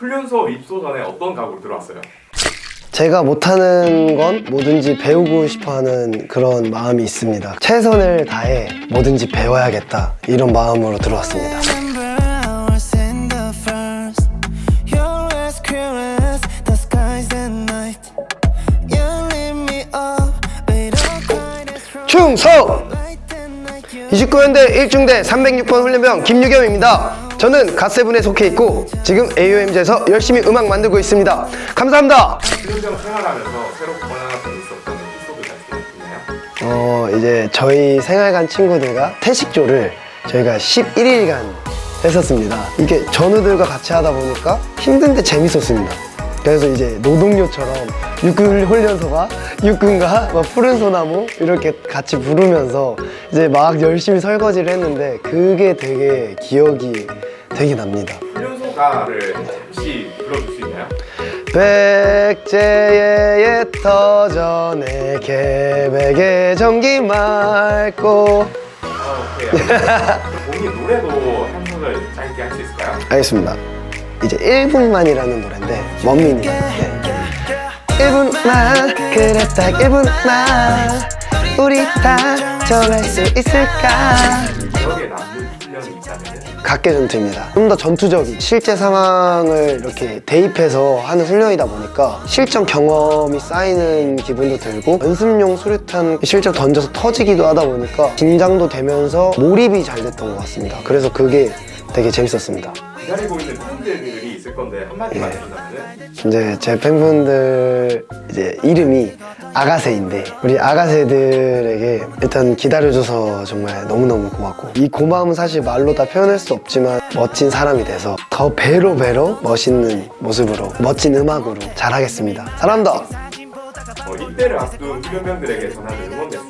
훈련소 입소 전에 어떤 각오로 들어왔어요? 제가 못하는 건 뭐든지 배우고 싶어 하는 그런 마음이 있습니다. 최선을 다해 뭐든지 배워야겠다. 이런 마음으로 들어왔습니다. 충성! Like the night you 29연대 1중대 306번 훈련병 김유겸입니다. 저는 갓세븐에 속해 있고 지금 AOMG에서 열심히 음악 만들고 있습니다. 감사합니다. 훈련병 생활하면서 새로 권한하고 있었던 에피소드가 있나요? 어 이제 저희 생활관 친구들과 태식조를 저희가 11일간 했었습니다. 이게 전우들과 같이 하다 보니까 힘든데 재밌었습니다. 그래서 이제 노동요처럼 육군 훈련소가 육군과 막 푸른 소나무 이렇게 같이 부르면서 이제 막 열심히 설거지를 했는데 그게 되게 기억이 되게 납니다. 훈련소 가를 잠시 불러줄 수 있나요? 백제의 터전에 계백의 전기 맑고 아 오케이 본인 노래도 한 소절 짧게 할 수 있을까요? 알겠습니다. 이제 1분만이라는 노래인데 원민이 네. 1분만 그래 딱 1분만 우리 다 정할 수 있을까 기억에 남는 각계 전투입니다. 좀 더 전투적인 실제 상황을 이렇게 대입해서 하는 훈련이다 보니까 실전 경험이 쌓이는 기분도 들고 연습용 수류탄 실제 던져서 터지기도 하다 보니까 긴장도 되면서 몰입이 잘 됐던 것 같습니다. 그래서 그게 되게 재밌었습니다. 기다리고 있는 팬들이 있을 건데 한마디만 해준다면은 이제 제 팬분들 이제 이름이 아가새인데 우리 아가새들에게 일단 기다려줘서 정말 너무너무 고맙고 이 고마움은 사실 말로 다 표현할 수 없지만 멋진 사람이 돼서 더 배로 배로 멋있는 모습으로 멋진 음악으로 잘하겠습니다 사랑합니다 어, 이때를 앞둔 훈련병들에게 전하는 응원 있나요?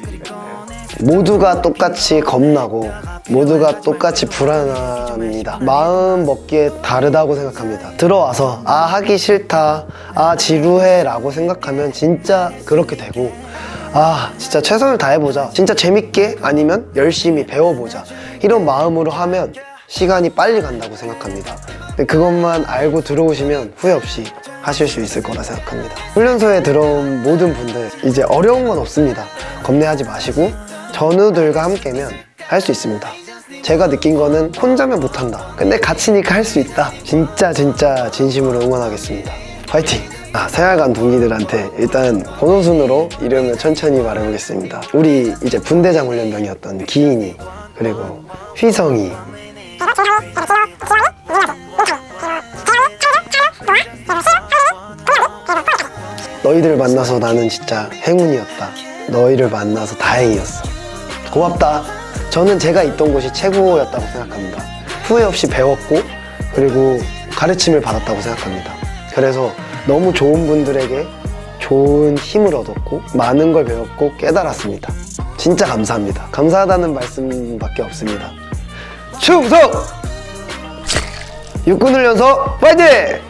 모두가 똑같이 겁나고 모두가 똑같이 불안합니다. 마음 먹기에 다르다고 생각합니다. 들어와서 아 하기 싫다, 아 지루해라고 생각하면 진짜 그렇게 되고 아 진짜 최선을 다해보자, 진짜 재밌게 아니면 열심히 배워보자 이런 마음으로 하면 시간이 빨리 간다고 생각합니다. 그것만 알고 들어오시면 후회 없이 하실 수 있을 거라 생각합니다. 훈련소에 들어온 모든 분들 이제 어려운 건 없습니다. 겁내하지 마시고 전우들과 함께면 할 수 있습니다. 제가 느낀 거는 혼자면 못한다. 근데 같이니까 할 수 있다. 진짜 진짜 진심으로 응원하겠습니다. 화이팅! 아, 생활관 동기들한테 일단 번호 순으로 이름을 천천히 말해보겠습니다. 우리 이제 분대장 훈련병이었던 기인이 그리고 휘성이 너희들 만나서 나는 진짜 행운이었다. 너희를 만나서 다행이었어. 고맙다. 저는 제가 있던 곳이 최고였다고 생각합니다. 후회 없이 배웠고, 그리고 가르침을 받았다고 생각합니다. 그래서 너무 좋은 분들에게 좋은 힘을 얻었고, 많은 걸 배웠고, 깨달았습니다. 진짜 감사합니다. 감사하다는 말씀밖에 없습니다. 충성! 육군훈련소 파이팅!